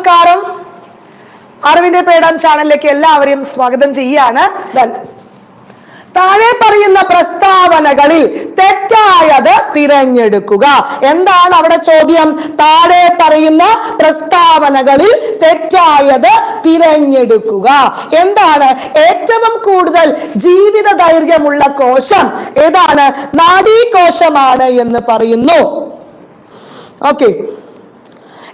നമസ്കാരം. അറിവിന്റെ പേടാം ചാനലിലേക്ക് എല്ലാവരെയും സ്വാഗതം ചെയ്യാണ്. താഴെ പറയുന്ന പ്രസ്താവനകളിൽ തെറ്റായത് തിരഞ്ഞെടുക്കുക. എന്താണ് അവിടെ ചോദ്യം? താഴെ പറയുന്ന പ്രസ്താവനകളിൽ തെറ്റായത് തിരഞ്ഞെടുക്കുക. എന്താണ് ഏറ്റവും കൂടുതൽ ജീവിത ദൈർഘ്യമുള്ള കോശം? ഏതാണ്? നാഡീകോശമാണ് എന്ന് പറയുന്നു. ഓക്കെ.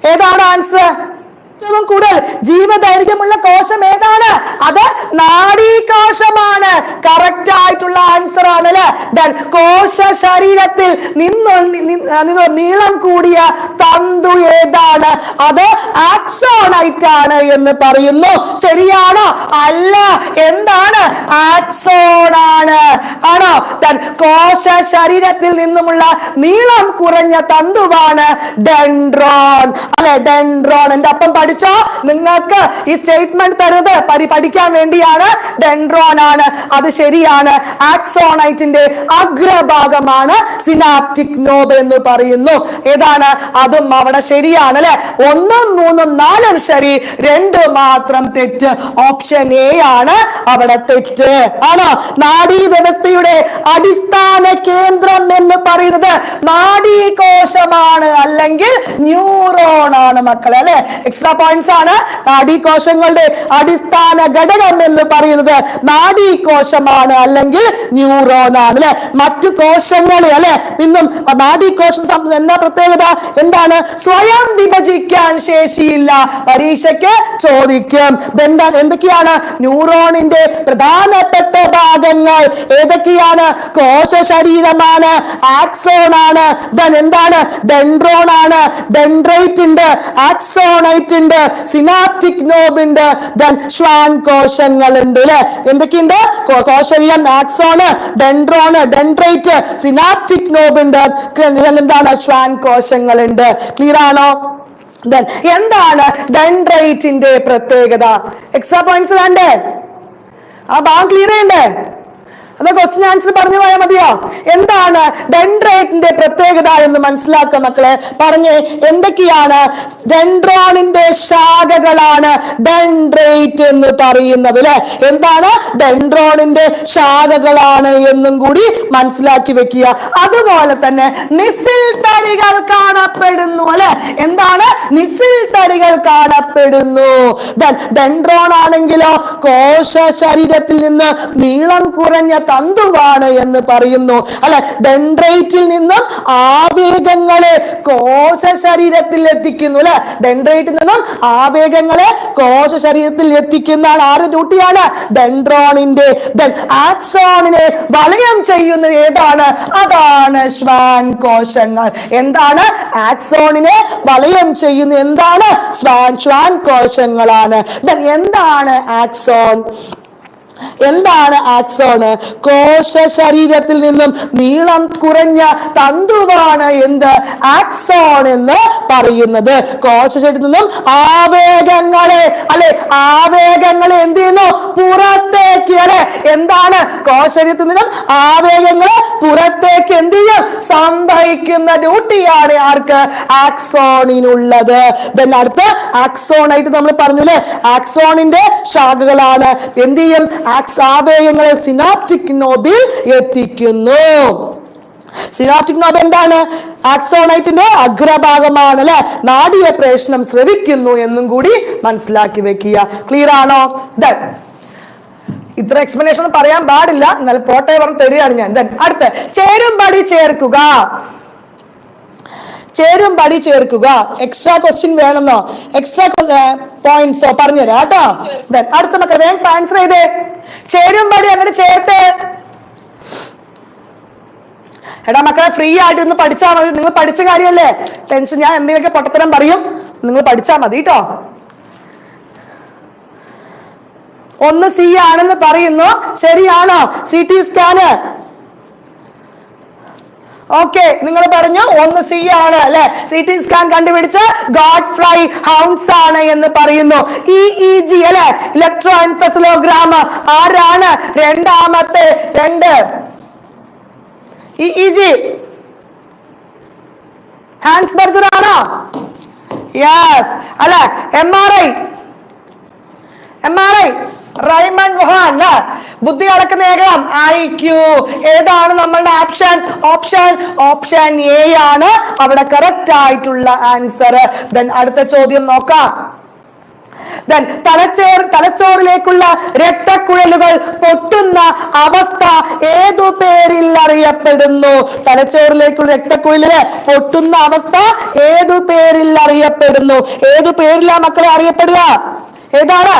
ഏതാണ് ആൻസർ? ഏറ്റവും കൂടുതൽ ജീവദൈർഘ്യമുള്ള കോശം ഏതാണ്? അത് നാഡീകോശമാണ്. കറക്റ്റ് ആയിട്ടുള്ള ആൻസർ ആണ് അല്ലെ കോശ ശരീരത്തിൽ നിന്ന് നീളം കൂടിയ തന്തു ഏതാണ്? അത് ആക്സോണൈറ്റ് ആണ് എന്ന് പറയുന്നു. ശരിയാണോ? അല്ല. എന്താണ്? ആക്സോൺ ആണ്. ആണോ? ദൻ കോശ ശരീരത്തിൽ നിന്നുമുള്ള നീളം കുറഞ്ഞ തന്തുവാണ് ഡെൻഡ്രോൺ. അല്ലെ? ഡെൻഡ്രോൺ. എന്റെ അപ്പം പഠിച്ചോ? നിങ്ങൾക്ക് ഈ സ്റ്റേറ്റ്മെന്റ് തരുന്നത് പഠിക്കാൻ വേണ്ടിയാണ്. ഡെൻഡ്രോൺ ആണ് അത് ശരിയാണ്. ആക്സോണൈറ്റിന്റെ അഗ്രഭാഗമാണ്. സിനാപ്റ്റിക് നോബ് എന്ന് പറയുന്നു. ഏതാണ്? അതും അവിടെ ശരിയാണ് അല്ലെ? ഒന്നും മൂന്നും നാലും ശരി. രണ്ട് മാത്രം തെറ്റ്. ഓപ്ഷൻ എ ആണ്. അവിടെ തെറ്റ്. ആണോ? നാഡീ വ്യവസ്ഥയുടെ അടിസ്ഥാന കേന്ദ്രം എന്ന് പറയുന്നത് നാഡീകോശമാണ്. അല്ലെങ്കിൽ ന്യൂറോൺ ആണ് മക്കളെ അല്ലെ? എക്സ്ട്രാ പോയിന്റ്സ് ആണ്. നാഡീകോശങ്ങളുടെ അടിസ്ഥാന ഘടകം എന്ന് പറയുന്നത് നാഡീകോശമാണ് അല്ലെങ്കിൽ ന്യൂറോൺ ആണ് അല്ലെ? മറ്റു കോശങ്ങളെ അല്ലെ? നിന്നും നാഡീകോശം എന്താ പ്രത്യേകത? എന്താണ്? സ്വയം വിഭജിക്കാൻ ശേഷിയില്ല. പരീക്ഷയ്ക്ക് ചോദിക്കും. എന്താ എന്തൊക്കെയാണ്? ന്യൂറോണിന്റെ പ്രധാനപ്പെട്ട ഭാഗങ്ങൾ ഏതൊക്കെയാണ്? കോശ ശരീരമാണ് ആക്സോൺ ആണ് എന്താണ്? ഡെൻഡ്രോൺ ആണ്. ഡെൻഡ്രൈറ്റ് ഉണ്ട്. ആക്സോണൈറ്റ് ഉണ്ട്. സിനാപ്റ്റിക് നോബ് ഉണ്ട്. ദെൻ ശ്വാൻ കോശങ്ങൾ ഉണ്ട് അല്ലെ എന്തൊക്കെയുണ്ട്? കോശങ്ങൾ axon dendron dendrite synaptic knob ഉണ്ട്. എന്താണ്? ശ്വാൻ കോശങ്ങൾ ഉണ്ട്. ക്ലിയർ ആണോ? ദെൻ എന്താണ് ഡെൻഡ്രൈറ്റിന്റെ പ്രത്യേകത? എക്സ്ട്രാ പോയിന്റ്സ് വേണ്ടേ? ആ ഭാഗം ക്ലിയർ ചെയ്യണ്ടേ? അത് ക്വസ്റ്റ്യൻ ആൻസർ പറഞ്ഞു പോയാൽ മതിയോ? എന്താണ് ഡെൻഡ്രൈറ്റിന്റെ പ്രത്യേകത എന്ന് മനസ്സിലാക്കുക മക്കളെ. പറഞ്ഞേ എന്തൊക്കെയാണ് ഡെൻഡ്രോണിന്റെ ശാഖകളാണ് ഡെൻഡ്രൈറ്റ് എന്ന് പറയുന്നത് അല്ലെ എന്താണ് ഡെൻഡ്രോണിന്റെ ശാഖകളാണ് എന്നും കൂടി മനസ്സിലാക്കി വെക്കുക. അതുപോലെ തന്നെ നിസിൽ തരികൾ കാണപ്പെടുന്നു അല്ലെ എന്താണ്? നിസിൽ തരികൾ കാണപ്പെടുന്നു. ഡെൻഡ്രോൺ ആണെങ്കിലോ കോശ ശരീരത്തിൽ നിന്ന് നീളം കുറഞ്ഞ തന്തുവാണ് എന്ന് പറയുന്നു. അല്ലെ ഡെൻഡ്രൈറ്റിൽ നിന്നും ആവേഗങ്ങളെ കോശ ശരീരത്തിൽ എത്തിക്കുന്നു. അല്ലെ ഡെൻഡ്രൈറ്റിൽ നിന്നും ആവേഗങ്ങളെ കോശ ശരീരത്തിൽ എത്തിക്കുന്ന ആൾ ആറ് ഡ്യൂട്ടിയാണ്? ഡെൻഡ്രോണിന്റെ. ആക്സോണിനെ വളയം ചെയ്യുന്നത് ഏതാണ്? അതാണ് ശ്വാൻ കോശങ്ങൾ. എന്താണ്? ആക്സോണിനെ വളയം ചെയ്യുന്ന എന്താണ്? ശ്വാൻ ശ്വാൻ കോശങ്ങളാണ്. എന്താണ് ആക്സോൺ? എന്താണ് ആക്സോണ് കോശ ശരീരത്തിൽ നിന്നും നീളം കുറഞ്ഞ തന്തുവാണ് എന്ത്? ആക്സോൺ എന്ന് പറയുന്നത്. കോശ ശരീരത്തിൽ നിന്നും ആവേഗങ്ങളെ അല്ലെ ആവേഗങ്ങളെ എന്ത് ചെയ്യുന്നു? പുറത്തേക്ക് അല്ലെ എന്താണ്? കോശ ശരീരത്തിൽ നിന്നും ആവേഗങ്ങളെ പുറത്തേക്ക് എന്ത് ചെയ്യും? സംഭവിക്കുന്ന ഡ്യൂട്ടിയാണ് ആർക്ക്? ആക്സോണിനുള്ളത്. അടുത്ത് അടുത്ത ആക്സോണായിട്ട് നമ്മൾ പറഞ്ഞു അല്ലെ ആക്സോണിന്റെ ശാഖകളാണ്. എന്ത് ചെയ്യും? ആവേഗങ്ങളെ സിനാപ്റ്റിക് നോബിൽ എത്തിക്കുന്നു. സിനാപ്റ്റിക് നോബ് എന്താണ്? ആക്സോണൈറ്റിന്റെ അഗ്രഭാഗമാണ് അല്ലെ നാടിയ പ്രേഷണം ശ്രവിക്കുന്നു എന്നും കൂടി മനസ്സിലാക്കി വെക്കുക. ക്ലിയർ ആണോ? Done. ഇത്ര എക്സ്പ്ലനേഷൻ പറയാൻ പാടില്ല. എന്നാൽ പോട്ടെ പറഞ്ഞ് തരികയാണ് ഞാൻ. ദെൻ അടുത്ത്. ചേരുംപടി ചേർക്കുക. ചേരും പടി ചേർക്കുക. എക്സ്ട്രാ ക്വസ്റ്റ്യൻ വേണമെന്നോ? എക്സ്ട്രാ പോയിന്റ്സോ പറഞ്ഞുതരാം കേട്ടോ. അടുത്ത മക്കൾ വേഗം ആൻസർ ചെയ്തേ. ചേരും പടി അങ്ങനെ ചേർത്തേ. എടാ മക്കളെ ഫ്രീ ആയിട്ട് ഒന്ന് പഠിച്ചാൽ മതി. നിങ്ങൾ പഠിച്ച കാര്യമല്ലേ? ടെൻഷൻ ഞാൻ എന്തെങ്കിലുമൊക്കെ പൊട്ടത്തരം പറയും. നിങ്ങൾ പഠിച്ചാൽ മതി കേട്ടോ. ഒന്ന് സി ആണെന്ന് പറയുന്നു. ശരിയാണോ? സി ടി സ്കാന് ഓക്കെ നിങ്ങൾ പറഞ്ഞു ഒന്ന് സി ആണ് അല്ലെ? സി ടി സ്കാൻ കണ്ടുപിടിച്ച് ഗോഡ് ഫ്ലൈ ഹൗൺസ് ആണ് എന്ന് പറയുന്നു. ഇ ജി അല്ലെ? ഇലക്ട്രോ എൻഫെസലോഗ്രാം ആരാണ്? രണ്ടാമത്തെ രണ്ട്. E E G Hans Berger ആണോ? യെസ് അല്ലെ? M R I M R I Raymon വുഹാൻ ബുദ്ധി അളക്കുന്ന ഏകം ഐ ക്യു ഏതാണ് നമ്മളുടെ ഓപ്ഷൻ ഓപ്ഷൻ ഓപ്ഷൻ എ ആണ്. അവിടെ കറക്റ്റ് ആയിട്ടുള്ള ആൻസർ ദെൻ അടുത്ത ചോദ്യം നോക്കാം. ദെൻ തലച്ചോറിലേക്കുള്ള രക്തക്കുഴലുകൾ പൊട്ടുന്ന അവസ്ഥ ഏതു പേരിൽ അറിയപ്പെടുന്നു? തലച്ചോറിലേക്കുള്ള രക്തക്കുഴലിൽ പൊട്ടുന്ന അവസ്ഥ ഏതു പേരിൽ അറിയപ്പെടുന്നു? ഏതു പേരിലാ മക്കളെ അറിയപ്പെടുക? ഏതാണ്?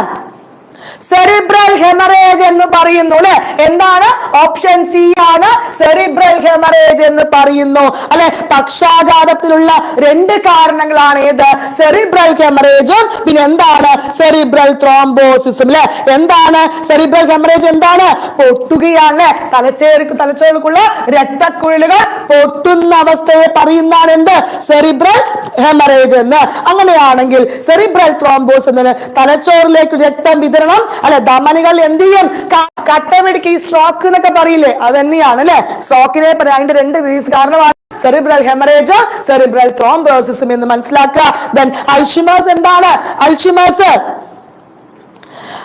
സെറിബ്രൽ ഹെമറേജ് എന്ന് പറയുന്നു അല്ലെ? എന്താണ്? ഓപ്ഷൻ സി ആണ്. സെറിബ്രൽ ഹെമറേജ് എന്ന് പറയുന്നു അല്ലെ? പക്ഷാഘാതത്തിലുള്ള രണ്ട് കാരണങ്ങളാണ് ഏത്? സെറിബ്രൽ ഹെമറേജും പിന്നെ എന്താണ്? സെറിബ്രൽ ത്രോംബോസിസും അല്ലെ? എന്താണ്? സെറിബ്രൽ ഹെമറേജ് എന്താണ്? പൊട്ടുകയാണ് തലച്ചേർക്ക് തലച്ചോറുക്കുള്ള രക്തക്കുഴലുകൾ പൊട്ടുന്ന അവസ്ഥയെ പറയുന്നതാണ് എന്ത്? സെറിബ്രൽ ഹെമറേജ് എന്ന്. അങ്ങനെയാണെങ്കിൽ സെറിബ്രൽ ത്രോംബോസ് എന്നതിന് തലച്ചോറിലേക്ക് രക്തം വിതരണം അല്ലെ ധമനികൾ എന്ത് ചെയ്യും? ക- കട്ടപിടിക്ക് ഈ സ്ട്രോക്ക് എന്നൊക്കെ പറയില്ലേ? അത് തന്നെയാണ് അല്ലെ സ്ട്രോക്കിനെ അതിന്റെ രണ്ട് റീസ് കാരണമാണ് സെറിബ്രൽ ഹെമറേജ് സെറിബ്രൽ ത്രോംബ്രോസിസും എന്ന് മനസ്സിലാക്കുക. ദെൻ അൽഷിമേഴ്സ് എന്താണ്? അൽഷിമേഴ്സ്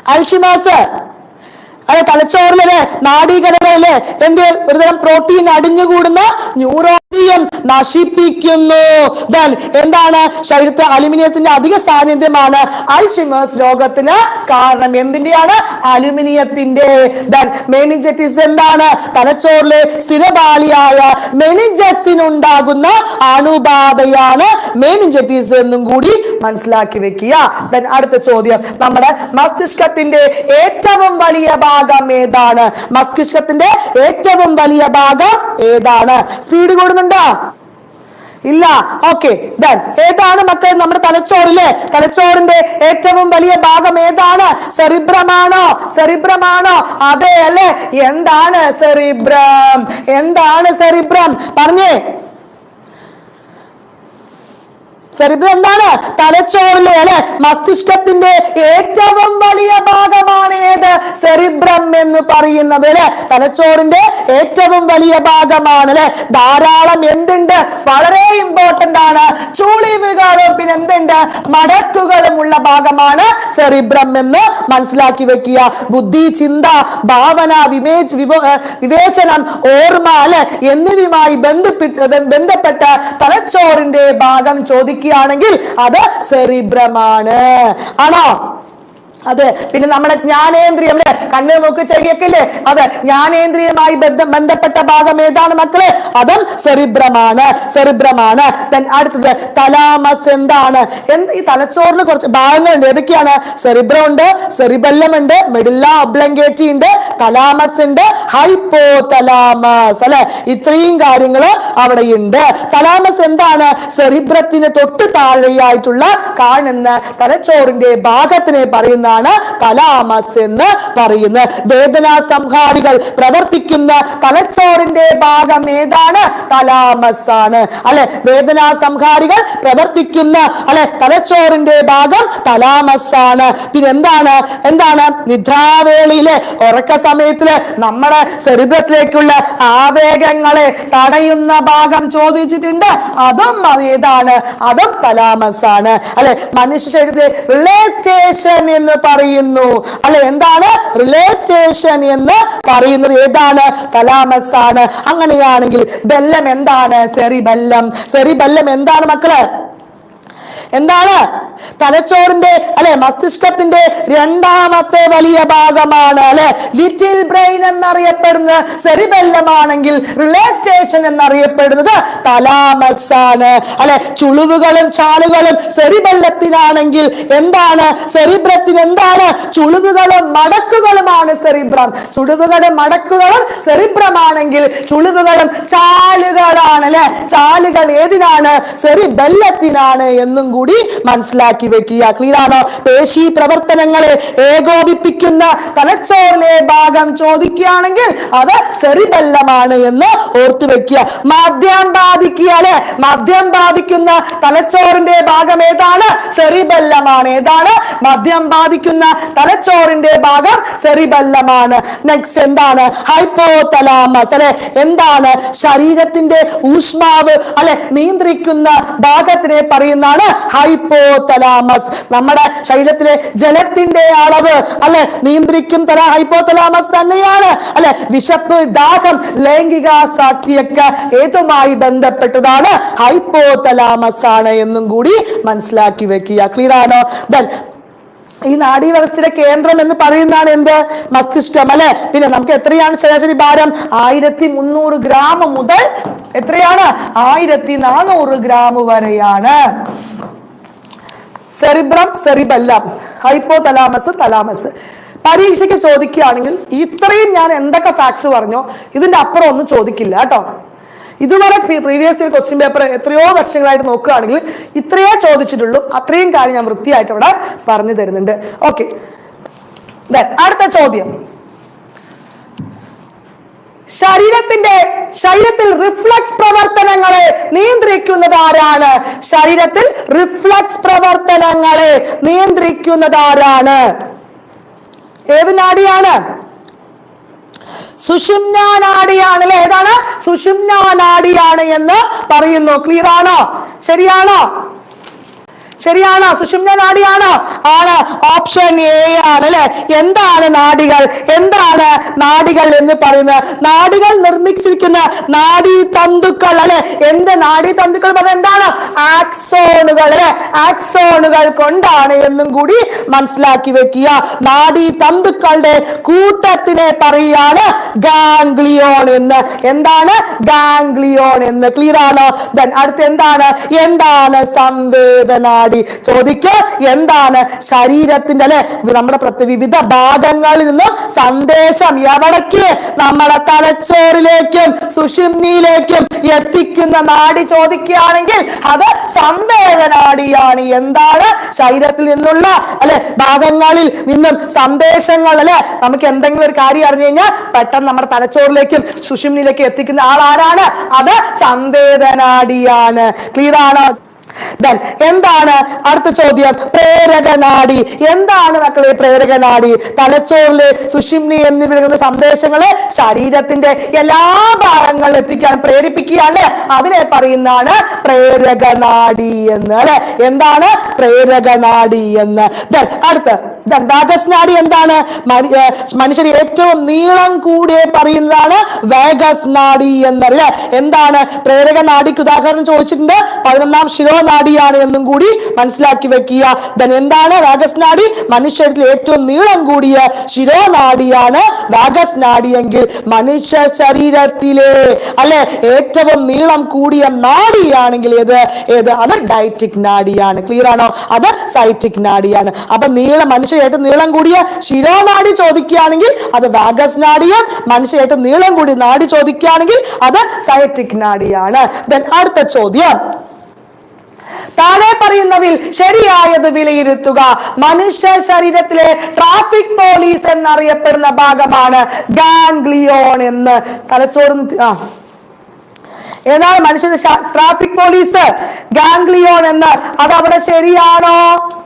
അൽഷിമേഴ്സ് അല്ലെ തലച്ചോറിലെ നാടീകരണയിലെ എന്ത് ഒരുതരം പ്രോട്ടീൻ അടിഞ്ഞുകൂടുന്ന ന്യൂറോണിയം നശിപ്പിക്കുന്നു. എന്താണ്? ശരീരത്തെ അലുമിനിയത്തിന്റെ അധിക സാന്നിധ്യമാണ് അൽഷിമേഴ്സ് രോഗത്തിന് കാരണം. എന്തിന്റെയാണ്? അലുമിനിയത്തിന്റെ. ദൻ മെനിഞ്ചറ്റിസ് എന്താണ്? തലച്ചോറിലെ സ്ഥിരപാളിയായ മെനിഞ്ചസിനുണ്ടാകുന്ന അണുബാധയാണ് മെനിഞ്ചറ്റിസ് എന്നും കൂടി മനസ്സിലാക്കി വെക്കുക. ദൻ അടുത്ത ചോദ്യം. നമ്മുടെ മസ്തിഷ്കത്തിന്റെ ഏറ്റവും വലിയ ഭാഗം ഏതാണ്? മസ്തിഷ്കത്തിന്റെ ഏറ്റവും വലിയ ഭാഗം ഏതാണ്? സ്പീഡ് കൂടുന്നുണ്ടോ ഇല്ല. ഓക്കെ ദൻ ഏതാണ് മക്കൾ നമ്മുടെ തലച്ചോറിലെ തലച്ചോറിന്റെ ഏറ്റവും വലിയ ഭാഗം ഏതാണ്? സെറിബ്രമാണോ? സെറിബ്രമാണോ? അതെ അല്ലെ? എന്താണ് സെറിബ്രം? എന്താണ് സെറിബ്രം? പറഞ്ഞേ. സെറിബ്രം എന്താണ്? തലച്ചോറിലെ അല്ലെ? മസ്തിഷ്കത്തിന്റെ ഏറ്റവും വലിയ ഭാഗമാണ് ഏത്? സെറിബ്രം എന്ന് പറയുന്നത് അല്ലെ? തലച്ചോറിന്റെ ഏറ്റവും വലിയ ഭാഗമാണ് അല്ലെ? ധാരാളം എന്തുണ്ട്? വളരെ ഇമ്പോർട്ടന്റ് ആണ്. ചുളിവുകളും പിന്നെ എന്തുണ്ട്? മടക്കുകളും ഉള്ള ഭാഗമാണ് സെറിബ്രം എന്ന് മനസ്സിലാക്കി വെക്കുക. ബുദ്ധി ചിന്ത ഭാവന വിവേച വിവേചനം ഓർമ്മ അല്ലെ? എന്നിവയുമായി ബന്ധപ്പെട്ട് ബന്ധപ്പെട്ട തലച്ചോറിന്റെ ഭാഗം ചോദിക്കുകയാണെങ്കിൽ അത് സെറിബ്രമാണ് ആണോ അതെ പിന്നെ നമ്മുടെ ജ്ഞാനേന്ദ്രിയം അല്ലെ? കണ്ണ് മൂക്ക് ചെവിയൊക്കെ അതെ ജ്ഞാനേന്ദ്രിയമായി ബന്ധം ബന്ധപ്പെട്ട ഭാഗം ഏതാണ് മക്കളെ? അതും സെറിബ്രമാണ് സെറിബ്രമാണ് അടുത്തത് തലാമസ് എന്താണ്? എന്ത് ഈ തലച്ചോറിന് കുറച്ച് ഭാഗങ്ങളുണ്ട്. ഏതൊക്കെയാണ്? സെറിബ്രം ഉണ്ട് സെറിബല്ലം ഉണ്ട് മെഡില്ല അബ്ലങ്കേറ്റി ഉണ്ട് തലാമസ് ഉണ്ട് ഹൈപ്പോ തലാമസ് അല്ലെ? ഇത്രയും കാര്യങ്ങൾ അവിടെ ഉണ്ട്. തലാമസ് എന്താണ്? സെറിബ്രത്തിന് തൊട്ട് താഴെയായിട്ടുള്ള കാണുന്ന തലച്ചോറിന്റെ ഭാഗത്തിനെ പറയുന്നതാണ് തലാമസ് എന്ന് പറയുന്നത്. വേദനാ സംഹാരികൾ പ്രവർത്തിക്കുന്ന തലച്ചോറിന്റെ ഭാഗം ഏതാണ്? തലാമസ് ആണ്. അല്ലെ? വേദനാ സംഹാരികൾ പ്രവർത്തിക്കുന്ന അല്ലെ? തലച്ചോറിന്റെ ഭാഗം തലാമസ് ആണ്. പിന്നെ എന്താണ്? എന്താണ് നിദ്രാവേളിയിലെ ഉറക്ക സമയത്തിൽ നമ്മുടെ ശരീരത്തിലേക്കുള്ള ആവേഗങ്ങളെ തടയുന്ന ഭാഗം ചോദിച്ചിട്ടുണ്ട്. അതും ഏതാണ്? അതും തലാമസ് ആണ്. അല്ലെ? മനുഷ്യ സ്റ്റേഷൻ എന്ന് പറയുന്നു. അല്ലെ എന്താണ്? റിലേ സ്റ്റേഷൻ എന്ന് പറയുന്നത് ഏതാണ്? തലാമസ് ആണ് അങ്ങനെയാണെങ്കിൽ ബെല്ലം എന്താണ്? സെറിബല്ലം. സെറിബല്ലം എന്താണ് മക്കൾ? എന്താണ്? തലച്ചോറിന്റെ അല്ലെ മസ്തിഷ്കത്തിന്റെ രണ്ടാമത്തെ വലിയ ഭാഗമാണ് അല്ലെ? ലിറ്റിൽ ബ്രെയിൻ എന്നറിയപ്പെടുന്നത് സെറിബെല്ലമാണെങ്കിൽ റിലേ സ്റ്റേഷൻ എന്നറിയപ്പെടുന്നത് തലാമസ് ആണ്. അല്ലെ ചുളിവുകളും ചാലുകളും സെറിബെല്ലത്തിനാണെങ്കിൽ എന്താണ്? സെറിബ്രത്തിന് എന്താണ്? ചുളിവുകളും മടക്കുകളുമാണ് സെറിബ്രം. ചുളിവുകളും മടക്കുകളും സെറിബ്രമാണെങ്കിൽ ചുളിവുകളും ചാലുകളാണ് അല്ലെ? ചാലുകൾ ഏതിനാണ്? സെറിബെല്ലത്തിനാണ് എന്നും കൂടി മനസ്സിലാക്കി വെക്കുക. ക്ലിയർ ആണോ? പേശി പ്രവർത്തനങ്ങളെ ഏകോപിപ്പിക്കുന്ന തലച്ചോറിലെ ഭാഗം ചോദിക്കുകയാണെങ്കിൽ അത് സെറിബെല്ലമാണ് എന്ന് ഓർത്തു വെക്കുക. മദ്യം ബാധിക്കുക അല്ലെ? മദ്യം ബാധിക്കുന്ന തലച്ചോറിന്റെ ഭാഗം ഏതാണ്? സെറിബെല്ലമാണ്. ഏതാണ്? മദ്യം ബാധിക്കുന്ന തലച്ചോറിന്റെ ഭാഗം സെറിബെല്ലമാണ്. നെക്സ്റ്റ് എന്താണ്? ഹൈപ്പോ തലാമസ് അല്ലെ? എന്താണ്? ശരീരത്തിന്റെ ഊഷ്മാവ് അല്ലെ? നിയന്ത്രിക്കുന്ന ഭാഗത്തിനെ പറയുന്നതാണ് ഹൈപ്പോതലാമസ്. നമ്മുടെ ശരീരത്തിലെ ജലത്തിന്റെ അളവ് അല്ലെ? നിയന്ത്രിക്കും തല ഹൈപ്പോതലാമസ് തന്നെയാണ് അല്ലെ? വിശപ്പ് ദാഹം ലൈംഗിക സാക്തിയൊക്കെ ഏതുമായി ബന്ധപ്പെട്ടതാണ്? ഹൈപ്പോതലാമസ് ആണ് എന്നും കൂടി മനസ്സിലാക്കി വെക്കുക. ക്ലിയർ ആണോ? ദെൻ ഈ നാഡീവ്യവസ്ഥയുടെ കേന്ദ്രം എന്ന് പറയുന്നതാണ് എന്ത്? മസ്തിഷ്കം അല്ലെ? പിന്നെ നമുക്ക് എത്രയാണ് ശരാശരി ഭാരം ആയിരത്തി മുന്നൂറ് ഗ്രാം മുതൽ എത്രയാണ്? ആയിരത്തി നാനൂറ് ഗ്രാം വരെയാണ്. Cerebrum cerebellum hypothalamus. തലാമസ് പരീക്ഷയ്ക്ക് ചോദിക്കുകയാണെങ്കിൽ ഇത്രയും ഞാൻ എന്തൊക്കെ ഫാക്ട്സ് പറഞ്ഞോ ഇതിന്റെ അപ്പുറം ഒന്നും ചോദിക്കില്ല കേട്ടോ. ഇതുവരെ പ്രീവിയസ് ഇയർ ക്വസ്റ്റ്യൻ പേപ്പർ എത്രയോ വർഷങ്ങളായിട്ട് നോക്കുകയാണെങ്കിൽ ഇത്രയേ ചോദിച്ചിട്ടുള്ളൂ. അത്രയും കാര്യം ഞാൻ വൃത്തിയായിട്ട് ഇവിടെ പറഞ്ഞു തരുന്നുണ്ട്. ഓക്കെ അടുത്ത ചോദ്യം. ശരീരത്തിന്റെ ശരീരത്തിൽ റിഫ്ലക്സ് പ്രവർത്തനങ്ങളെ നിയന്ത്രിക്കുന്നത് ആരാണ്? ശരീരത്തിൽ റിഫ്ലക്സ് പ്രവർത്തനങ്ങളെ നിയന്ത്രിക്കുന്നത് ആരാണ്? ഏത് നാഡിയാണ് സുഷുമ്ന അല്ലെ? ഏതാണ്? സുഷുമ്ന എന്ന് പറയുന്നു. ക്ലിയർ ആണോ? ശരിയാണോ? ശരിയാണോ സുഷുമ്ന നാഡിയാണോ ആണ് ഓപ്ഷൻ എ ആണ് അല്ലെ? എന്താണ് നാഡികൾ എന്താണ് നാഡികൾ എന്ന് പറയുന്നത്? നാഡികൾ നിർമ്മിച്ചിരിക്കുന്ന നാഡീ തന്തുക്കൾ അല്ലെ? എന്ത് നാഡീ തന്തുക്കൾ എന്താണ്? ആക്സോണുകൾ അല്ലെ? ആക്സോണുകൾ കൊണ്ടാണ് എന്നും കൂടി മനസ്സിലാക്കി വെക്കുക. നാഡീ തന്തുക്കളുടെ കൂട്ടത്തിനെ പറയാണ് ഗാംഗ്ലിയോൺ എന്ന്. എന്താണ്? ഗാംഗ്ലിയോൺ എന്ന്. ക്ലിയർ ആണോ? ദെൻ അടുത്ത് എന്താണ്? എന്താണ് സംവേദനാടി ചോദിക്കുക എന്താണ്? ശരീരത്തിന്റെ അല്ലെ? നമ്മുടെ വിവിധ ഭാഗങ്ങളിൽ നിന്ന് സന്ദേശം എവിടേക്ക്? നമ്മളെ തലച്ചോറിലേക്കും സുഷിമ്നിയിലേക്കും എത്തിക്കുന്ന നാടി ചോദിക്കുകയാണെങ്കിൽ അത് സംവേദനാടിയാണ് എന്താണ്? ശരീരത്തിൽ നിന്നുള്ള അല്ലെ? ഭാഗങ്ങളിൽ നിന്നും സന്ദേശങ്ങൾ അല്ലെ? നമുക്ക് എന്തെങ്കിലും ഒരു കാര്യം അറിഞ്ഞു കഴിഞ്ഞാൽ പെട്ടെന്ന് നമ്മുടെ തലച്ചോറിലേക്കും സുഷിമ്നിയിലേക്കും എത്തിക്കുന്ന ആൾ ആരാണ്? അത് സംവേദനാടിയാണ് ക്ലിയർ ആണോ? എന്താണ് അടുത്ത ചോദ്യം? പ്രേരകനാടി. എന്താണ് മക്കളെ പ്രേരകനാടി? തലച്ചോറിലെ സുഷിംനി എന്നിവരുടെ സന്ദേശങ്ങളെ ശരീരത്തിന്റെ എല്ലാ ഭാഗങ്ങളിൽ എത്തിക്കാൻ പ്രേരിപ്പിക്കുകയാണ്. അതിനെ പറയുന്നതാണ് പ്രേരകനാടി എന്ന് അല്ലെ? എന്താണ് പ്രേരകനാടി എന്ന്? അടുത്ത. നാഡി എന്താണ്? മനുഷ്യർ ഏറ്റവും നീളം കൂടിയ പറയുന്നതാണ് വേഗസ് നാഡി എന്നറിയ എന്താണ്? പ്രേരക നാടിക്ക് ഉദാഹരണം ചോദിച്ചിട്ടുണ്ട്. പതിനൊന്നാം ശിരോനാടിയാണ് എന്നും കൂടി മനസ്സിലാക്കി വെക്കുക. ദൻ എന്താണ് വാഗസ് നാടി? മനുഷ്യരിൽ ഏറ്റവും നീളം കൂടിയ ശിരോനാടിയാണ് വാഗസ് നാഡി എങ്കിൽ മനുഷ്യ ശരീരത്തിലെ അല്ലെ? ഏറ്റവും നീളം കൂടിയ നാടിയാണെങ്കിൽ ഏത്? ഏത്? അത് ഡയറ്റിക് നാടിയാണ്. ക്ലിയർ ആണോ? അത് സൈറ്റിക് നാടിയാണ്. അപ്പൊ നീളം മനുഷ്യ ഏറ്റവും നീളം കൂടിയ ശിരോനാടി ചോദിക്കുകയാണെങ്കിൽ അത് വാഗസ് നാടിയും? മനുഷ്യരായിട്ട് നീളം കൂടിയ നാടി ചോദിക്കുകയാണെങ്കിൽ അത് സയറ്റിക് നാടിയാണ്. ദെൻ അടുത്ത ചോദ്യം. താഴെ പറയുന്നതിൽ ശരിയായത് വിലയിരുത്തുക. മനുഷ്യ ശരീരത്തിലെ ട്രാഫിക് പോലീസ് എന്നറിയപ്പെടുന്ന ഭാഗമാണ് ഗാംഗ്ലിയോൺ എന്ന്. തലച്ചോറും ആ. ഏതാണ് മനുഷ്യ ട്രാഫിക് പോലീസ്? ഗാംഗ്ലിയോൺ എന്ന്. അത് അവിടെ ശരിയാണോ?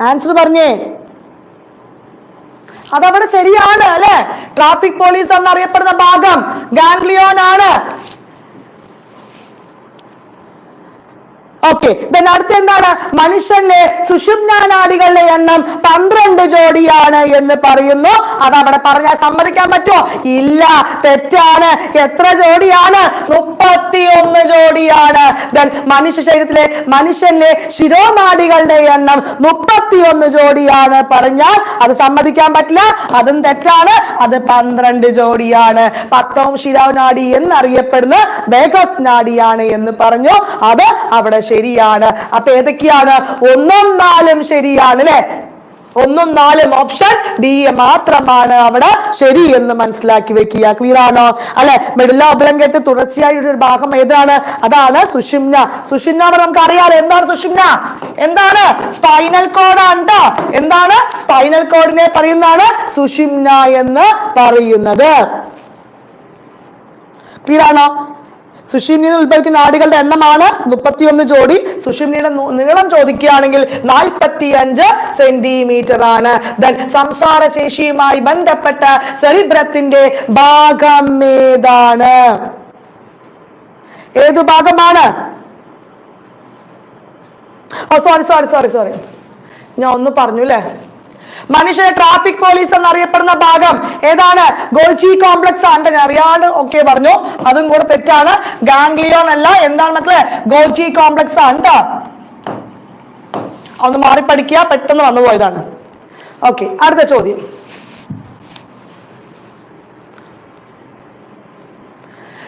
ആൻസർ പറഞ്ഞേ. അതവിടെ ശരിയാണ് അല്ലെ? ട്രാഫിക് പോലീസ് എന്നറിയപ്പെടുന്ന ഭാഗം ഗാംഗ്ലിയോൺ ആണ് ഓക്കെ ദെൻ അടുത്ത എന്താണ്? മനുഷ്യന്റെ സുഷുമ്ന നാഡികളുടെ എണ്ണം പന്ത്രണ്ട് ജോഡിയാണ് എന്ന് പറയുന്നു. അത് അവിടെ പറഞ്ഞാൽ സമ്മതിക്കാൻ പറ്റുമോ? ഇല്ല തെറ്റാണ്. എത്ര ജോഡിയാണ്? മുപ്പത്തി ഒന്ന് ജോഡിയാണ്. ദെൻ മനുഷ്യ ശരീരത്തിലെ മനുഷ്യന്റെ ശിരോനാടികളുടെ എണ്ണം മുപ്പത്തി ഒന്ന് ജോഡിയാണ് പറഞ്ഞാൽ അത് സമ്മതിക്കാൻ പറ്റില്ല. അതും തെറ്റാണ്. അത് പന്ത്രണ്ട് ജോഡിയാണ്. പത്തോം ശിരോനാടി എന്നറിയപ്പെടുന്ന വേഗസ് നാടിയാണ് എന്ന് പറഞ്ഞു. അത് അവിടെ ശരിയാണ്. അപ്പൊ ഏതൊക്കെയാണ്? ഒന്നും നാലും ശരിയാണ് അല്ലെ? ഒന്നും നാലും ഓപ്ഷൻ ഡി മാത്രമാണ് അവിടെ ശരി എന്ന് മനസ്സിലാക്കി വെക്കുക. ക്ലിയർ ആണോ? അല്ലെ? മെഡില ഒബലം കേട്ട് തുടർച്ചയായിട്ട് ഒരു ഭാഗം ഏതാണ്? അതാണ് സുഷിംന സുഷിംന നമുക്ക് അറിയാലോ. എന്താണ് സുഷിംന എന്താണ്? സ്പൈനൽ കോഡ് ട്ടോ എന്താണ്? സ്പൈനൽ കോഡിനെ പറയുന്നതാണ് സുഷിംന എന്ന് പറയുന്നത്. ക്ലിയർ ആണോ? സുഷിമ്നിയിൽ നിന്ന് ഉത്ഭവിക്കുന്ന ആടുകളുടെ എണ്ണമാണ്. മുപ്പത്തിയൊന്ന് ജോഡി. സുഷിമ്നിയുടെ നു- നീളം ചോദിക്കുകയാണെങ്കിൽ നാൽപ്പത്തി അഞ്ച് സെന്റിമീറ്റർ ആണ് ദെൻ സംസാര ശേഷിയുമായി ബന്ധപ്പെട്ട സെറിബ്രത്തിന്റെ ഭാഗം ഏതാണ്? ഏതു ഭാഗമാണ്? സോറി സോറി സോറി സോറി ഞാൻ ഒന്ന് പറഞ്ഞു അല്ലേ മനുഷ്യനെ ട്രാഫിക് പോലീസ് എന്നറിയപ്പെടുന്ന ഭാഗം ഏതാണ്? ഗോൾജി കോംപ്ലക്സ് ആണ് ഞാൻ അറിയാണ്ട് ഓക്കെ പറഞ്ഞു. അതും കൂടെ തെറ്റാണ്. ഗാംഗ്ലിയോൺ അല്ല. എന്താണ് മക്കളെ? ഗോൾജി കോംപ്ലക്സ് ആണ്. ഒന്ന് മാറി പഠിക്കുക. പെട്ടെന്ന് വന്നു പോയതാണ്. ഓക്കെ അടുത്ത ചോദ്യം.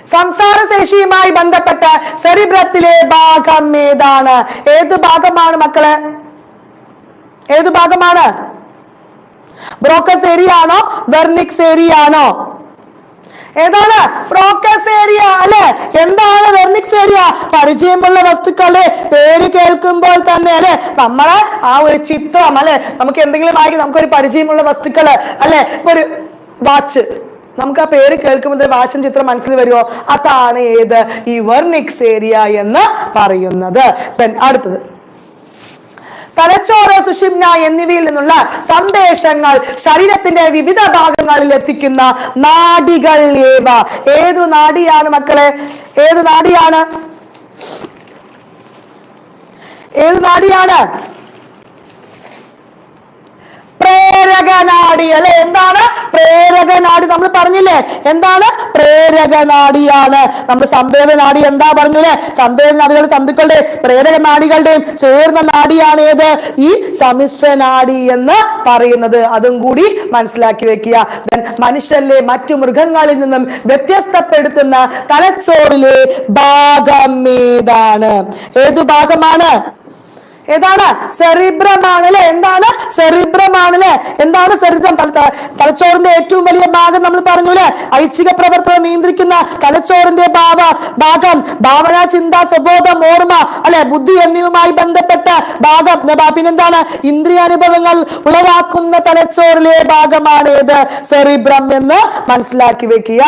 സംസാര ശേഷിയുമായി ബന്ധപ്പെട്ട സെറിബ്രത്തിലെ ഭാഗം ഏതാണ്? ഏത് ഭാഗമാണ് മക്കളെ? ഏത് ഭാഗമാണ്? ബ്രോക്കസ് ഏരിയ ആണോ? വെർണിക്സ് ഏരിയ ആണോ? ഏതാണ്? ബ്രോക്കസ് ഏരിയ അല്ലെ? എന്താണ് വെർണിക്സ് ഏരിയ പരിചയമുള്ള വസ്തുക്കളുടെ പേര് കേൾക്കുമ്പോൾ തന്നെ അല്ലെ? നമ്മളെ ആ ഒരു ചിത്രം അല്ലെ? നമുക്ക് എന്തെങ്കിലും ആയി നമുക്കൊരു പരിചയമുള്ള വസ്തുക്കൾ അല്ലെ? ഒരു വാച്ച് നമുക്ക് ആ പേര് കേൾക്കുമ്പോൾ വാച്ചും ചിത്രം മനസ്സിൽ വരുമോ? അതാണ് ഏത്? ഈ വെർണിക്സ് ഏരിയ എന്ന് പറയുന്നത്. അടുത്തത്. തലച്ചോറ് സുഷിംന എന്നിവയിൽ നിന്നുള്ള സന്ദേശങ്ങൾ ശരീരത്തിന്റെ വിവിധ ഭാഗങ്ങളിൽ എത്തിക്കുന്ന നാടികൾ ഏവ. ഏതു നാടിയാണ് മക്കളെ? ഏത് നാടിയാണ്? ഏത് നാഡിയാണ് പ്രേരകനാടി അല്ലെ എന്താണ്? പ്രേരകനാടി. നമ്മൾ പറഞ്ഞില്ലേ? എന്താണ്? പ്രേരകനാടിയാണ്. നമ്മൾ സംവേദനാടി എന്താ പറഞ്ഞില്ലേ? സംവേദനാടികളുടെ തന്തുക്കളുടെ പ്രേരകനാടികളുടെയും ചേർന്ന നാടിയാണ് ഏത്? ഈ സമിശ്രനാടി എന്ന് പറയുന്നത്. അതും കൂടി മനസ്സിലാക്കി വെക്കുക. മനുഷ്യരിലെ മറ്റു മൃഗങ്ങളിൽ നിന്നും വ്യത്യസ്തപ്പെടുത്തുന്ന തലച്ചോറിലെ ഭാഗം ഏതാണ്? ഏതു ഭാഗമാണ്? ഏതാണ്? സെറിബ്രമാണ് അല്ലെ എന്താണ്? സെറിബ്രമാണ് അല്ലെ എന്താണ് സെറിബ്രം? തല- തലച്ചോറിന്റെ ഏറ്റവും വലിയ ഭാഗം നമ്മൾ പറഞ്ഞു അല്ലെ ഐച്ഛിക പ്രവർത്തനം നിയന്ത്രിക്കുന്ന തലച്ചോറിന്റെ ഭാവ ഭാഗം ഭാവന ചിന്ത സ്വബോധം ഓർമ്മ അല്ലെ? ബുദ്ധി എന്നിവയുമായി ബന്ധപ്പെട്ട ഭാഗം. പിന്നെന്താണ്? ഇന്ദ്രിയാനുഭവങ്ങൾ ഉളവാക്കുന്ന തലച്ചോറിലെ ഭാഗമാണ് ഏത് സെറിബ്രം എന്ന് മനസ്സിലാക്കി വെക്കുക.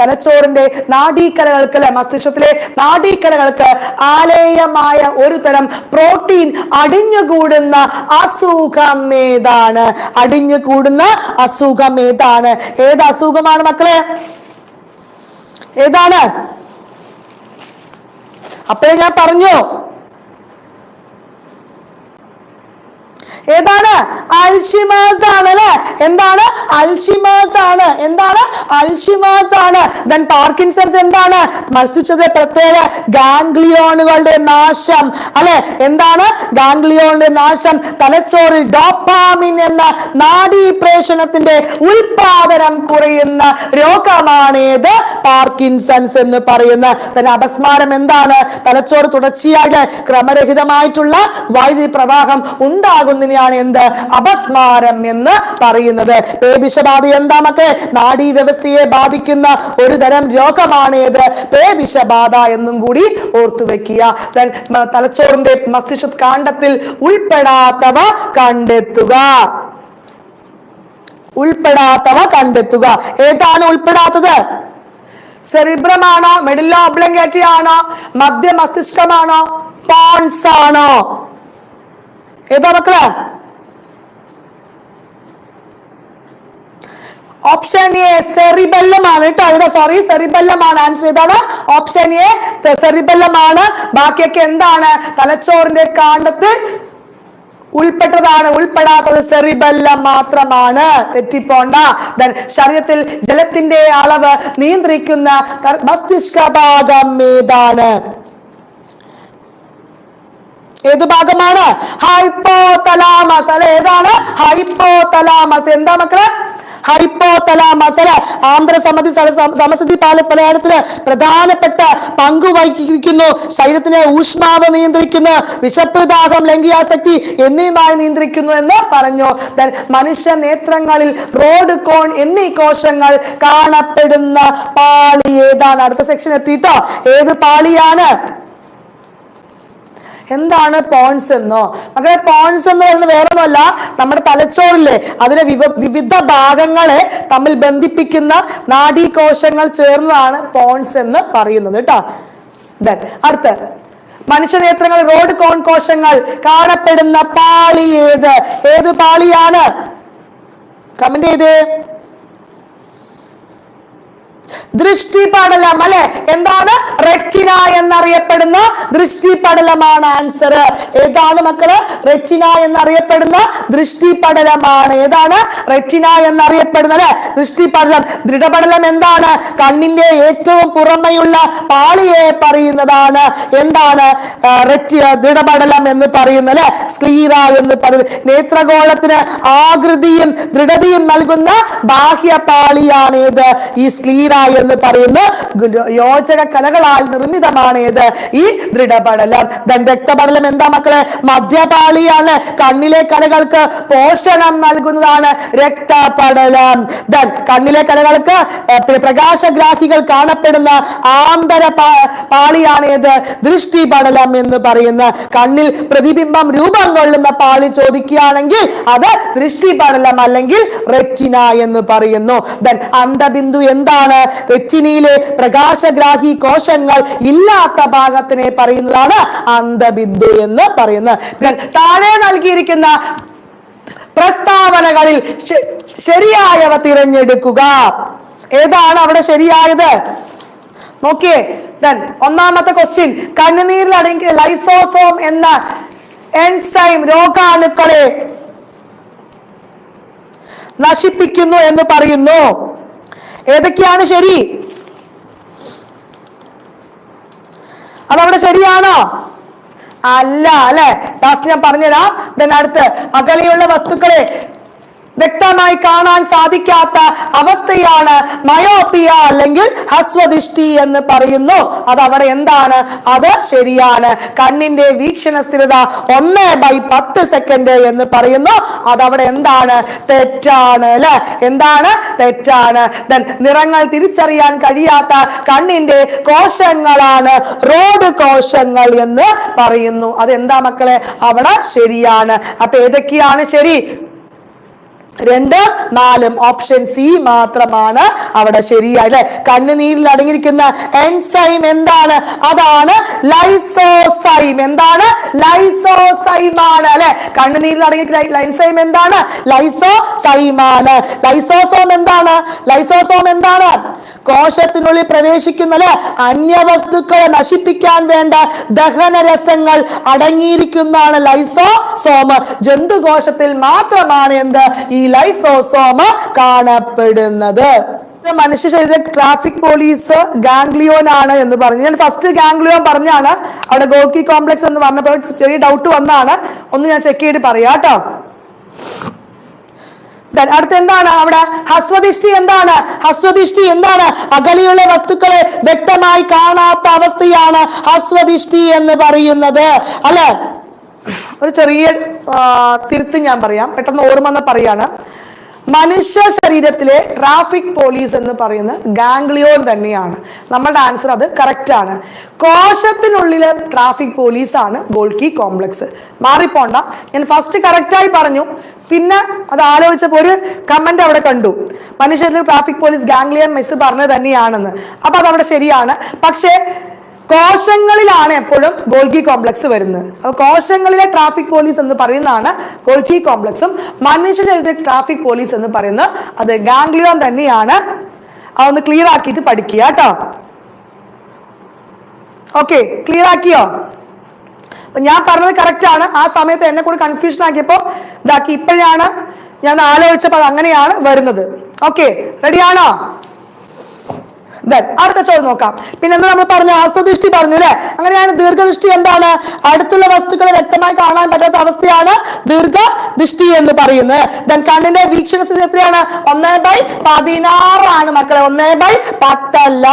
തലച്ചോറിന്റെ നാഡീക്കലകൾക്ക് അല്ലെ മസ്തിഷ്കത്തിലെ നാഡീക്കലകൾക്ക് ആലേയമായ ഒരു തരം പ്രോട്ടീൻ അടിഞ്ഞുകൂടുന്ന അസുഖം ഏതാണ്? അടിഞ്ഞുകൂടുന്ന അസുഖം ഏതാണ്? ഏത് അസുഖമാണ് മക്കളെ? ഏതാണ്? അപ്പോഴേ ഞാൻ പറഞ്ഞു? ഏതാണ്? അൽഷിമേഴ്സ് ആണ് അല്ലെ? എന്താണ്? അൽഷിമേഴ്സ് ആണ്. എന്താണ്? അൽഷിമേഴ്സ് ആണ്. ദൻ പാർക്കിൻസൺസ് എന്താണ്? മത്സിച്ചത് പ്രത്യേക ഗാംഗ്ലിയോണുകളുടെ നാശം അല്ലെ? എന്താണ്? ഗാംഗ്ലിയോണിന്റെ നാശം. തലച്ചോറിൽ ഡോപ്പാമിൻ എന്ന നാഡീപ്രേഷണത്തിന്റെ ഉൽപാദനം കുറയുന്ന രോഗമാണ് ഏത് പാർക്കിൻസൺസ് എന്ന് പറയുന്ന അപസ്മാരം എന്താണ്? തലച്ചോറ് തുടർച്ചയായിട്ട് ക്രമരഹിതമായിട്ടുള്ള വൈദ്യുതി പ്രവാഹം ഉണ്ടാകുന്നതിനെയാണ് എന്ത് അപസ്മാരം എന്ന് പറയുന്നത്. പേവിഷബാധ എന്താ മക്കളെ നാഡീ വ്യവസ്ഥയെ ബാധിക്കുന്ന ഒരു തരം രോഗമാണ് ഏത് പേവിഷബാധ എന്നും കൂടി ഓർത്തു വെക്കുക. തലച്ചോറിന്റെ മസ്തിഷ്ക കാണ്ഡത്തിൽ ഉൾപ്പെടാത്തവ കണ്ടെത്തുക. ഉൾപ്പെടാത്തവ കണ്ടെത്തുക. ഏതാണ് ഉൾപ്പെടാത്തത്? സെറിബ്രമാണോ? മെഡില്ലോ ഒബ്ലങ്കേറ്റി ആണോ മധ്യ മസ്തിഷ്കമാണോ? പോൺസ് ആണോ ഏതാ മക്കളെ? ഓപ്ഷൻ എ സെറിബെല്ലമാണ് കേട്ടോ ഇവിടെ സോറി സെറിബെല്ലമാണ് ആൻസർ ചെയ്താണ്. ഓപ്ഷൻ എ സെറിബെല്ലമാണ് ബാക്കിയൊക്കെ എന്താണ്? തലച്ചോറിന്റെ കാണ്ടത്തിൽ ഉൾപ്പെട്ടതാണ്. ഉൾപ്പെടാത്തത് സെറിബെല്ലം മാത്രമാണ്. തെറ്റിപ്പോണ്ട. ശരീരത്തിൽ ജലത്തിന്റെ അളവ് നിയന്ത്രിക്കുന്ന മസ്തിഷ്ക ഭാഗം ഏതാണ്? ഏത് ഭാഗമാണ്? ഹൈപ്പോ തലാമസ് അല്ലെ? ഏതാണ്? ഹൈപ്പോ തലാമസ് എന്താ മക്കളെ? ഹൈപ്പോ തലാമസ് അല്ലെ ആന്ധ്രസമിതി സമസതി പാല പലയാളത്തിൽ പ്രധാനപ്പെട്ട പങ്ക് വഹിക്കുന്നു. ശരീരത്തിലെ ഊഷ്മാവ് നിയന്ത്രിക്കുന്ന. വിശപ്പ് ദാഹം ലൈംഗികാസക്തി എന്നിവയുമായി നിയന്ത്രിക്കുന്നു എന്ന് പറഞ്ഞു. മനുഷ്യ നേത്രങ്ങളിൽ റോഡ് കോൺ എന്നീ കോശങ്ങൾ കാണപ്പെടുന്ന പാളി ഏതാണ്? അടുത്ത സെക്ഷൻ എത്തിയിട്ടോ ഏത് പാളിയാണ്? എന്താണ് പോൺസ് എന്നോ? മക്കളെ പോൺസ് എന്ന് പറയുന്നത് വേറെ ഒന്നുമല്ല നമ്മുടെ തലച്ചോറിലെ അതിലെ വിവ വിവിധ ഭാഗങ്ങളെ തമ്മിൽ ബന്ധിപ്പിക്കുന്ന നാഡീകോശങ്ങൾ ചേർന്നതാണ് പോൺസ് എന്ന് പറയുന്നത് കേട്ടോ. Then അടുത്ത മനുഷ്യനേത്രങ്ങൾ റോഡ് കോൺ കോശങ്ങൾ കാണപ്പെടുന്ന പാളി ഏത്? ഏത് പാളിയാണ്? കമന്റ് ചെയ്തേ. ദൃഷ്ടിപടലം അല്ലെ? എന്താണ്? റെറ്റിന എന്നറിയപ്പെടുന്ന ദൃഷ്ടിപടലമാണ് ആൻസർ. ഏതാണ് മക്കൾ? റെറ്റിന എന്നറിയപ്പെടുന്ന ദൃഷ്ടിപടലമാണ്. ഏതാണ്? റെറ്റിന എന്നറിയപ്പെടുന്ന അല്ലെ? ദൃഷ്ടിപടലം. ദൃഢപടലം എന്താണ്? കണ്ണിന്റെ ഏറ്റവും പുറമെയുള്ള പാളിയെ പറയുന്നതാണ്. എന്താണ്? റെറ്റി ദൃഢപടലം എന്ന് പറയുന്നത് അല്ലെ? സ്ക്ലീറ എന്ന് പറയുന്നത് നേത്രഗോളത്തിന് ആകൃതിയും ദൃഢതയും നൽകുന്ന ബാഹ്യ പാളിയാണ് ഏത് ഈ സ്ക്ലീറ എന്ന് പറയുന്ന യോജക കലകളാൽ നിർമ്മിതമാണ് ഏത് ഈ ദൃഢപടലം ദൻ രക്തപടലം എന്താ മക്കളെ? മദ്യപാളിയാണ്. കണ്ണിലെ കലകൾക്ക് പോഷണം നൽകുന്നതാണ് രക്തപടലം. ദൻ കണ്ണിലെ കലകൾക്ക് പ്രകാശഗ്രാഹികൾ കാണപ്പെടുന്ന ആന്തര പാളിയാണ് ഏത് ദൃഷ്ടിപടലം എന്ന് പറയുന്ന. കണ്ണിൽ പ്രതിബിംബം രൂപം കൊള്ളുന്ന പാളി ചോദിക്കുകയാണെങ്കിൽ അത് ദൃഷ്ടിപടലം അല്ലെങ്കിൽ റെറ്റിന എന്ന് പറയുന്നു. ദൻ അന്തബിന്ദു എന്താണ്? റെറ്റിനയിലെ പ്രകാശഗ്രാഹി കോശങ്ങൾ ഇല്ലാത്ത ഭാഗത്തിനെ പറയുന്നതാണ് അന്ധബിന്ദു എന്ന് പറയുന്നത്. താഴെ നൽകിയിരിക്കുന്ന പ്രസ്താവനകളിൽ ശരിയായവ തിരഞ്ഞെടുക്കുക. ഏതാണ് അവിടെ ശരിയായത്? നോക്കിയേ ദെൻ ഒന്നാമത്തെ ക്വസ്റ്റ്യൻ കണ്ണുനീരിൽ അടങ്ങി ലൈസോസോം എന്ന എൻസൈം രോഗാണുക്കളെ നശിപ്പിക്കുന്നു എന്ന് പറയുന്നു. ഏതൊക്കെയാണ് ശരി? അതവിടെ ശരിയാണോ? അല്ല അല്ലെ? ലാസ്റ്റ് ഞാൻ പറഞ്ഞുതരാം. അടുത്ത് അകലെയുള്ള വസ്തുക്കളെ വ്യക്തമായി കാണാൻ സാധിക്കാത്ത അവസ്ഥയാണ് മയോപ്പിയ അല്ലെങ്കിൽ ഹസ്വദിഷ്ടി എന്ന് പറയുന്നു. അത് അവിടെ എന്താണ്? അത് ശരിയാണ്. കണ്ണിന്റെ വീക്ഷണ സ്ഥിരത ഒന്ന് ബൈ പത്ത് സെക്കൻഡ് എന്ന് പറയുന്നു. അതവിടെ എന്താണ്? തെറ്റാണ് അല്ലെ? എന്താണ്? തെറ്റാണ്. ദൻ നിറങ്ങൾ തിരിച്ചറിയാൻ കഴിയാത്ത കണ്ണിന്റെ കോശങ്ങളാണ് റോഡ് കോശങ്ങൾ എന്ന് പറയുന്നു. അതെന്താ മക്കളെ? അവിടെ ശരിയാണ്. അപ്പൊ ഏതൊക്കെയാണ് ശരി? രണ്ട് നാലും ഓപ്ഷൻ സി മാത്രമാണ് അവിടെ ശരിയായി അല്ലെ കണ്ണുനീരിൽ അടങ്ങിയിരിക്കുന്ന എൻസൈം എന്താണ്? അതാണ് ലൈസോസൈം എന്താണ്? ലൈസോസൈം ആണ് അല്ലെ? കണ്ണുനീരിൽ അടങ്ങിയിരിക്കുന്ന എൻസൈം എന്താണ്? ലൈസോസൈം ആണ്. ലൈസോസോം എന്താണ്? ലൈസോസോം എന്താണ്? കോശത്തിനുള്ളിൽ പ്രവേശിക്കുന്ന അല്ലെ? അന്യവസ്തുക്കളെ നശിപ്പിക്കാൻ വേണ്ട ദഹനരസങ്ങൾ അടങ്ങിയിരിക്കുന്നതാണ് ലൈസോസോം ജന്തുകോശത്തിൽ മാത്രമാണ് എന്ത്? ഈ ലൈസോസോം കാണപ്പെടുന്നത്. മനുഷ്യ ശരീര ട്രാഫിക് പോലീസ് ഗാംഗ്ലിയോൻ ആണ് എന്ന് പറഞ്ഞു. ഞാൻ ഫസ്റ്റ് ഗാംഗ്ലിയോൻ പറഞ്ഞാണ്. അവിടെ ഗോൾക്കി കോംപ്ലക്സ് എന്ന് പറഞ്ഞപ്പോൾ ചെറിയ ഡൗട്ട് വന്നാണ്. ഒന്ന് ഞാൻ ചെക്ക് ചെയ്ത് പറയാം കേട്ടോ. അടുത്ത എന്താണ് അവിടെ? ഹസ്വദിഷ്ടി എന്താണ്? ഹസ്വദിഷ്ടി എന്താണ്? അകലെയുള്ള വസ്തുക്കളെ വ്യക്തമായി കാണാത്ത അവസ്ഥയാണ് ഹസ്വദിഷ്ടി എന്ന് പറയുന്നത്. അല്ലെ? ഒരു ചെറിയ തിരുത്ത് ഞാൻ പറയാം. പെട്ടെന്ന് ഓർമ്മ എന്ന് പറയാണ്. മനുഷ്യ ശരീരത്തിലെ ട്രാഫിക് പോലീസ് എന്ന് പറയുന്നത് ഗാംഗ്ലിയോൺ തന്നെയാണ്. നമ്മളുടെ ആൻസർ അത് കറക്റ്റ് ആണ്. കോശത്തിനുള്ളിലെ ട്രാഫിക് പോലീസ് ആണ് ഗോൾക്കി കോംപ്ലക്സ്. മാറിപ്പോണ്ട. ഞാൻ ഫസ്റ്റ് കറക്റ്റായി പറഞ്ഞു. പിന്നെ അത് ആലോചിച്ചപ്പോൾ ഒരു കമന്റ് അവിടെ കണ്ടു. മനുഷ്യരിൽ ട്രാഫിക് പോലീസ് ഗാംഗ്ലിയൻ മെസ് പറഞ്ഞത് തന്നെയാണെന്ന്. അപ്പോൾ അത് അവിടെ ശരിയാണ്. പക്ഷേ കോശങ്ങളിലാണ് എപ്പോഴും ഗോൾഗി കോംപ്ലക്സ് വരുന്നത്. അപ്പൊ കോശങ്ങളിലെ ട്രാഫിക് പോലീസ് എന്ന് പറയുന്നതാണ് ഗോൾഗി കോംപ്ലക്സും മനുഷ്യ ശരീരത്തിലെ ട്രാഫിക് പോലീസ് എന്ന് പറയുന്നത് അത് ഗാംഗ്ലിയോൺ തന്നെയാണ്. അതൊന്ന് ക്ലിയർ ആക്കിയിട്ട് പഠിക്കുക കേട്ടോ. ഓക്കെ ക്ലിയർ ആക്കിയോ? ഞാൻ പറഞ്ഞത് കറക്റ്റ് ആണ്. ആ സമയത്ത് എന്നെ കൂടി കൺഫ്യൂഷൻ ആക്കിയപ്പോ ഇതാക്കി ഇപ്പോഴാണ് ഞാൻ ആലോചിച്ചപ്പോൾ അത് അങ്ങനെയാണ് വരുന്നത്. ഓക്കെ റെഡിയാണോ Then അടുത്ത ചോദ്യം നോക്കാം. പിന്നെ എന്താ നമ്മൾ പറഞ്ഞു ആസ്വദൃഷ്ടി പറഞ്ഞു അല്ലെ? അങ്ങനെയാണ് ദീർഘദൃഷ്ടി എന്താണ്? അടുത്തുള്ള വസ്തുക്കളെ വ്യക്തമായി കാണാൻ പറ്റാത്ത അവസ്ഥയാണ് ദീർഘദൃഷ്ടി എന്ന് പറയുന്നത്. ദെൻ കണ്ണിന്റെ വീക്ഷണ സ്ഥിതി എത്രയാണ്? ഒന്ന് ബൈ പതിനാറാണ് മക്കളെ. ഒന്ന് ബൈ പത്തല്ല.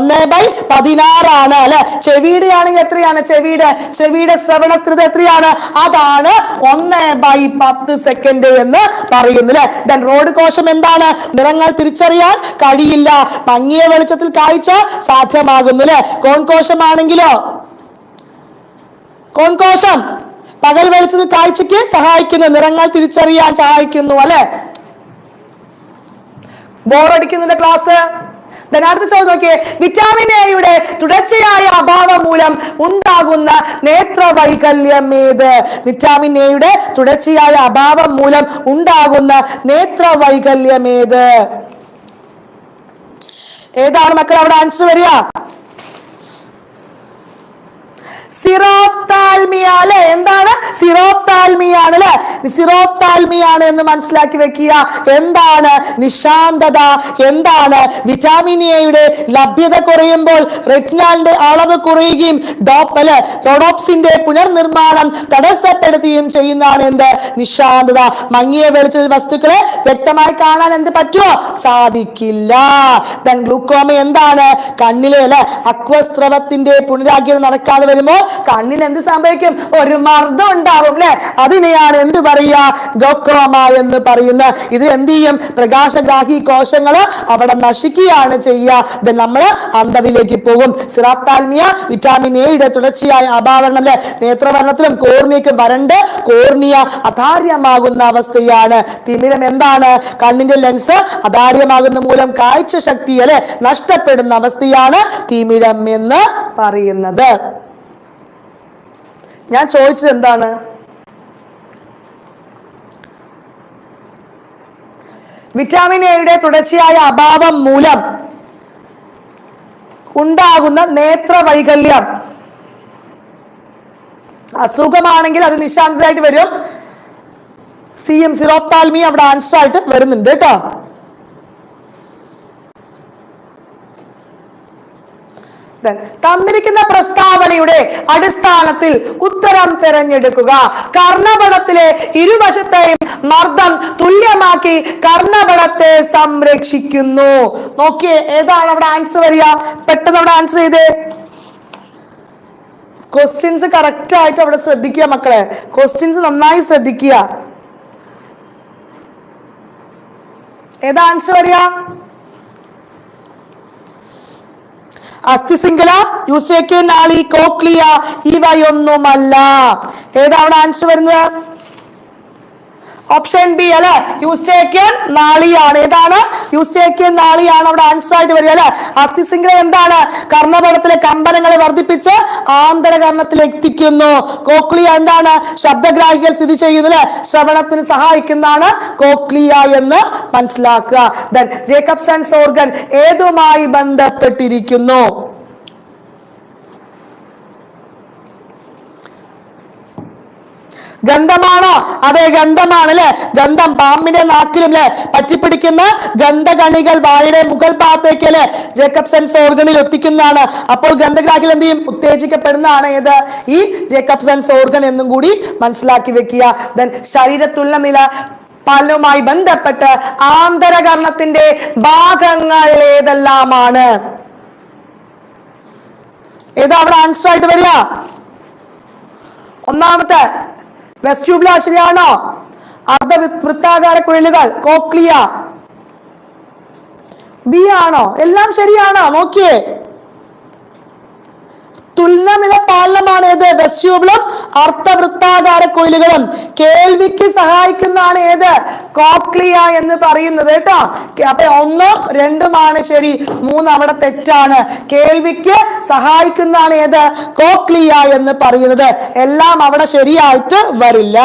ഒന്ന് ബൈ പതിനാറാണ് അല്ലെ? ചെവിയുടെ ആണെങ്കിൽ എത്രയാണ് ചെവിയുടെ? ചെവിയുടെ ശ്രവണ സ്ഥിരത എത്രയാണ്? അതാണ് ഒന്ന് ബൈ പത്ത് സെക്കൻഡ് എന്ന് പറയുന്നു അല്ലെ? ദെൻ റോഡ് കോശം എന്താണ്? നിറങ്ങൾ തിരിച്ചറിയാൻ കഴിയില്ല. മങ്ങിയ വെളിച്ചത്തിൽ കാഴ്ച സാധ്യമാകുന്നു അല്ലെ കോൺകോശമാണെങ്കിലോ? കോൺകോശം പകൽ വെളിച്ചത്തിൽ കാഴ്ചയ്ക്ക് സഹായിക്കുന്നു നിറങ്ങൾ തിരിച്ചറിയാൻ സഹായിക്കുന്നു അല്ലെ? ബോറടിക്കുന്നുണ്ട് ക്ലാസ് ധനാർത്ഥ ചോദ്യം നോക്കിയേ. വിറ്റാമിൻ എയുടെ തുടർച്ചയായ അഭാവം മൂലം ഉണ്ടാകുന്ന നേത്രവൈകല്യം ഏത്? വിറ്റാമിൻ എയുടെ തുടർച്ചയായ അഭാവം മൂലം ഉണ്ടാകുന്ന നേത്രവൈകല്യം ഏത്? ഏതാണ് മക്കൾ അവിടെ ആൻസർ വരിക? സിറോഫ്താൽമിയ എന്താണ് സിറോത്താൽമിയാണ് അല്ലെ? സിറോത്താൽമിയാണ് എന്ന് മനസ്സിലാക്കി വെക്കുക. എന്താണ് നിശാന്തത? എന്താണ് വിറ്റാമിൻ എയുടെ ലഭ്യത കുറയുമ്പോൾ റെറ്റിനാളിന്റെ അളവ് കുറയുകയും ഡോപ്പ് അല്ലെ റോഡോപ്സിന്റെ പുനർനിർമ്മാണം തടസ്സപ്പെടുത്തുകയും ചെയ്യുന്നതാണ് എന്ത്? നിശാന്തത. മങ്ങിയ വെളിച്ച വസ്തുക്കളെ വ്യക്തമായി കാണാൻ എന്ത് പറ്റുമോ? സാധിക്കില്ല. ഗ്ലൂക്കോമ എന്താണ്? കണ്ണിലെ അല്ലെ അക്വസ്ത്രവത്തിന്റെ പുനരാഗ്രഹം നടക്കാതെ വരുമ്പോൾ കണ്ണിന് എന്ത് സംഭവിക്കും? ഒരു മർദ്ദം ഉണ്ടാവും അല്ലെ അതിനെയാണ് എന്ത് പറയുക ഗ്ലോക്കോമ എന്ന് പറയുന്ന ഇത് എന്ത് ചെയ്യും? പ്രകാശഗ്രാഹി കോശങ്ങൾ അവിടെ നശിക്കുകയാണ് ചെയ്യുക നമ്മൾ അന്ധതയിലേക്ക് പോകും. സിറാത്താൽമിയ വിറ്റാമിൻ എയുടെ തുടർച്ചയായ അഭാവരണം അല്ലെ നേത്രവർണത്തിലും കോർണിയക്കും വരണ്ട് കോർണിയ അധാര്യമാകുന്ന അവസ്ഥയാണ്. തിമിരം എന്താണ്? കണ്ണിന്റെ ലെൻസ് അധാര്യമാകുന്ന മൂലം കാഴ്ച ശക്തി അല്ലെ നഷ്ടപ്പെടുന്ന അവസ്ഥയാണ് തിമിരം എന്ന് പറയുന്നത്. ഞാൻ ചോദിച്ചത് എന്താണ്? വിറ്റാമിൻ എയുടെ തുടർച്ചയായ അഭാവം മൂലം ഉണ്ടാകുന്ന നേത്രവൈകല്യം. അസുഖമാണെങ്കിൽ അത് നിശാന്തമായിട്ട് വരും. സി എം സിറോത്താൽമി അവിടെ ആൻസർ ആയിട്ട് വരുന്നുണ്ട് കേട്ടോ. Then, തന്നിരിക്കുന്ന പ്രസ്താവനയുടെ അടിസ്ഥാനത്തിൽ ഉത്തരം തിരഞ്ഞെടുക്കുക. കർണപടത്തിലെ ഇരുവശത്തെയും മർദ്ദം തുല്യമാക്കി കർണപടത്തെ സംരക്ഷിക്കുന്നു. നോക്കിയേ ഏതാണ് അവിടെ ആൻസർ വരിക? പെട്ടെന്ന് അവിടെ ആൻസർ ചെയ്തേ. ക്വസ്റ്റ്യൻസ് കറക്റ്റ് ആയിട്ട് അവിടെ ശ്രദ്ധിക്കുക മക്കളെ. ക്വസ്റ്റ്യൻസ് നന്നായി ശ്രദ്ധിക്കുക. ഏതാ ആൻസർ വരിക? അസ്ഥിശൃംഖല യൂസേക്യൻ നാളി കോക്ലിയ ഇവയൊന്നുമല്ല. ഏതാണ് ആൻസർ വരുന്നത്? ഓപ്ഷൻ ബി അല്ലെ? യൂസ്റ്റേക്കിയൻ നാളിയാണ്. ഏതാണ്? യൂസ്റ്റേക്കിയൻ നാളിയാണ്. അവിടെ ആൻസർ ആയിട്ട് വരിക അല്ലെ? അസ്ഥിശൃംഖല എന്താണ്? കർണപടത്തിലെ കമ്പനങ്ങളെ വർദ്ധിപ്പിച്ച് ആന്തരകർണത്തിൽ എത്തിക്കുന്നു. കോക്ലിയ എന്താണ്? ശബ്ദഗ്രാഹികൾ സ്ഥിതി ചെയ്യുന്നു അല്ലെ? ശ്രവണത്തിന് സഹായിക്കുന്നതാണ് കോക്ലിയ എന്ന് മനസ്സിലാക്കുക. ദെൻ ജേക്കബ്സൺസ് ഓർഗൻ ഏതുമായി ബന്ധപ്പെട്ടിരിക്കുന്നു? ഗന്ധമാണോ? അതെ ഗന്ധമാണ് അല്ലെ ഗന്ധം പാമ്പിന്റെ നാക്കിലും അല്ലെ പറ്റിപ്പിടിക്കുന്ന ഗന്ധകണികൾ വായുടെ മുകൾ ഭാഗത്തേക്ക് അല്ലെ? ജേക്കബ്സൺസ് ഓർഗണിൽ എത്തിക്കുന്നതാണ് അപ്പോൾ ഗന്ധഗ്രാഹികൾ എന്ത് ചെയ്യും? ഉത്തേജിക്കപ്പെടുന്നതാണ് ഏത്? ഈ ജേക്കബ്സൺസ് ഓർഗൻ എന്നും കൂടി മനസ്സിലാക്കി വെക്കുക. ദെൻ ശരീരത്തുള്ള നില പാലനുമായി ബന്ധപ്പെട്ട് ആന്തരകർണത്തിന്റെ ഭാഗങ്ങൾ ഏതെല്ലാമാണ്? ഏതാ? അവിടെ ആൻസർ ആയിട്ട് വരിക. ഒന്നാമത്തെ വെസ്റ്റ്യൂബിള ശരിയാണോ അർദ്ധ വൃത്താകാര കുഴലുകൾ കോക്ലിയ. ബി ആണോ? എല്ലാം ശരിയാണോ? നോക്കിയേ. തുലന പാലമാണ് ഏത്? വെസ്റ്റ്യൂബിളും അർത്ഥവൃത്താകാര കൊയിലുകളും. കേൾവിക്ക് സഹായിക്കുന്നതാണ് ഏത്? കോക്ലിയ എന്ന് പറയുന്നത് കേട്ടോ. അപ്പൊ ഒന്നും രണ്ടുമാണ് ശരി. മൂന്ന് അവിടെ തെറ്റാണ്. കേൾവിക്ക് സഹായിക്കുന്നതാണ് ഏത്? കോക്ലിയ എന്ന് പറയുന്നത്. എല്ലാം അവിടെ ശരിയായിട്ട് വരില്ല.